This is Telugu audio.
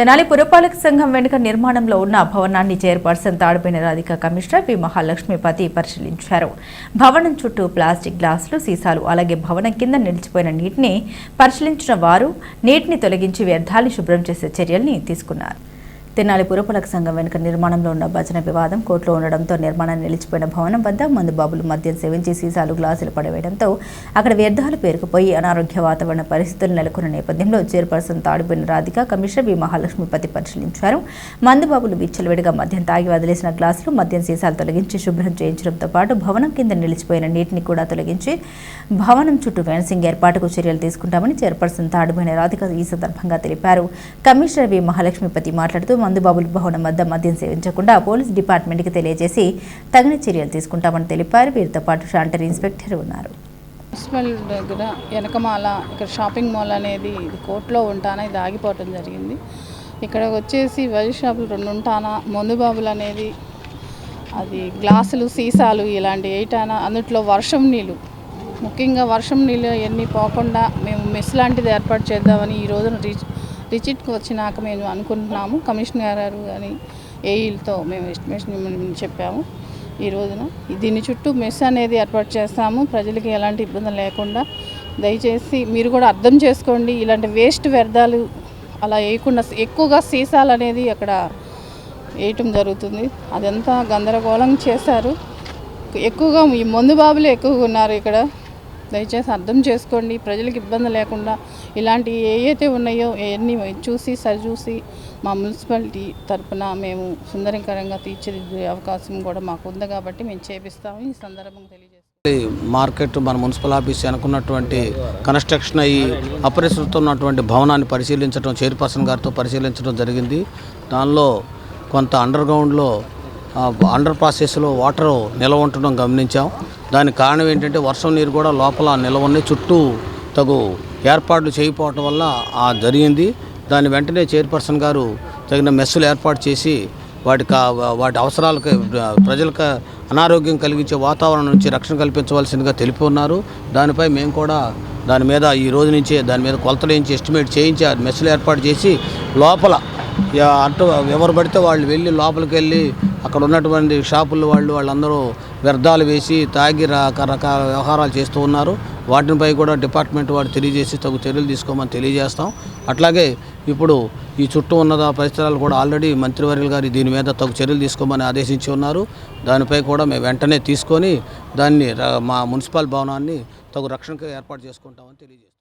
తెనాలి పురపాలక సంఘం వెనుక నిర్మాణంలో ఉన్న భవనాన్ని చైర్పర్సన్ తాడిపోయిన రాధిక కమిషనర్ వి మహాలక్ష్మిపతి పరిశీలించారు. భవనం చుట్టూ ప్లాస్టిక్ గ్లాసులు సీసాలు అలాగే భవనం కింద నిలిచిపోయిన నీటిని పరిశీలించిన వారు నీటిని తొలగించి వ్యర్థాలు శుభ్రం చేసే చర్యల్ని తీసుకున్నారు. తెనాలి పురపాలక సంఘం వెనుక నిర్మాణంలో ఉన్న భజన వివాదం కోర్టులో ఉండడంతో నిర్మాణం నిలిచిపోయిన భవనం వద్ద మందు బాబులు మద్యం సేవించి సీసాలు గ్లాసులు పడవేయడంతో అక్కడ వ్యర్థాలు పేరుకుపోయి అనారోగ్య వాతావరణ పరిస్థితులు నెలకొన్న నేపథ్యంలో చైర్పర్సన్ తాడిపోయిన రాధిక కమిషనర్ వి మహాలక్ష్మిపతి పరిశీలించారు. మందు బాబులు విచ్చలవిడిగా మద్యం తాగి వదిలేసిన గ్లాసులు మద్యం సీసాలు తొలగించి శుభ్రం చేయించడంతో పాటు భవనం కింద నిలిచిపోయిన నీటిని కూడా తొలగించి భవనం చుట్టూ ఫెన్సింగ్ ఏర్పాటుకు చర్యలు తీసుకుంటామని చైర్పర్సన్ తాడిపోయిన రాధిక ఈ సందర్భంగా తెలిపారు. కమిషనర్ వి మహాలక్ష్మిపతి మాట్లాడుతూ మందుబాబుల భవనం వద్ద మద్యం సేవించకుండా పోలీస్ డిపార్ట్మెంట్కి తెలియజేసి తగిన చర్యలు తీసుకుంటామని తెలిపారు. వీరితో పాటు షాల్టర్ ఇన్స్పెక్టర్ ఉన్నారు. మున్సిపల్ దగ్గర వెనకమాల ఇక్కడ షాపింగ్ మాల్ అనేది ఇది కోర్టులో ఉంటానా ఇది ఆగిపోవటం జరిగింది. ఇక్కడ వచ్చేసి వైన్ షాపులు రెండు ఉంటానా మందుబాబులు అనేది అది గ్లాసులు సీసాలు ఇలాంటి ఏటానా అందుట్లో వర్షం నీళ్ళు. ముఖ్యంగా వర్షం నీళ్ళు ఎన్ని పోకుండా మేము మెస్ లాంటిది ఏర్పాటు చేద్దామని ఈ రోజున రీచ్ రిచిట్కి వచ్చినాక మేము అనుకుంటున్నాము. కమిషనర్ గారు కానీ ఏఈలతో మేము ఎస్టిమేషన్ చెప్పాము. ఈ రోజున దీని చుట్టూ మెస్ అనేది ఏర్పాటు చేస్తాము. ప్రజలకి ఎలాంటి ఇబ్బంది లేకుండా దయచేసి మీరు కూడా అర్థం చేసుకోండి. ఇలాంటి వేస్ట్ వ్యర్థాలు అలా వేయకుండా ఎక్కువగా సీసాలు అనేది అక్కడ వేయటం జరుగుతుంది. అదంతా గందరగోళం చేశారు. ఎక్కువగా ఈ మందు బాబులు ఎక్కువగా ఉన్నారు ఇక్కడ. దయచేసి అర్థం చేసుకోండి. ప్రజలకు ఇబ్బంది లేకుండా ఇలాంటి ఏవైతే ఉన్నాయో అవన్నీ చూసి సరిచూసి మా మున్సిపాలిటీ తరపున మేము సుందరకరంగా తీర్చిదిద్దే అవకాశం కూడా మాకు ఉంది కాబట్టి మేము చేపిస్తాము. ఈ సందర్భంగా తెలియజేస్తాం మార్కెట్ మన మున్సిపల్ ఆఫీస్ అనుకున్నటువంటి కన్స్ట్రక్షన్ అయ్యి అపరిశుభ్రత ఉన్నటువంటి భవనాన్ని పరిశీలించడం చైర్పర్సన్ గారితో పరిశీలించడం జరిగింది. దానిలో కొంత అండర్ గ్రౌండ్లో అండర్ ప్రాసెస్లో వాటర్ నిల్వ ఉండటం గమనించాం. దానికి కారణం ఏంటంటే వర్షం నీరు కూడా లోపల నిల్వ చుట్టూ తగు ఏర్పాట్లు చేయకపోవటం వల్ల ఆ జరిగింది. దాని వెంటనే చైర్పర్సన్ గారు తగిన మెస్సులు ఏర్పాటు చేసి వాటి కా- వాటి అవసరాలకు ప్రజలకు అనారోగ్యం కలిగించే వాతావరణం నుంచి రక్షణ కల్పించవలసిందిగా తెలిపి ఉన్నారు. దానిపై మేము కూడా దాని మీద ఈ రోజు నుంచే దాని మీద కొలతలు వేయించి ఎస్టిమేట్ చేయించి ఆ మెస్సులు ఏర్పాటు చేసి లోపల అటు ఎవరు పడితే వాళ్ళు వెళ్ళి లోపలికి వెళ్ళి అక్కడ ఉన్నటువంటి షాపుల వాళ్ళు వాళ్ళందరూ వ్యర్థాలు వేసి తాగి రకరకాల వ్యవహారాలు చేస్తూ ఉన్నారు. వాటిపై కూడా డిపార్ట్మెంట్ వారు తెలియజేసి తగు చర్యలు తీసుకోమని తెలియజేస్తాం. అట్లాగే ఇప్పుడు ఈ చుట్టూ ఉన్న పరిసరాలు కూడా ఆల్రెడీ మంత్రివర్యులు గారు దీని మీద తగు చర్యలు తీసుకోమని ఆదేశించి ఉన్నారు. దానిపై కూడా మేము వెంటనే తీసుకొని దాన్ని మా మున్సిపల్ భవనాన్ని తగు రక్షణకు ఏర్పాటు చేసుకుంటామని తెలియజేస్తాం.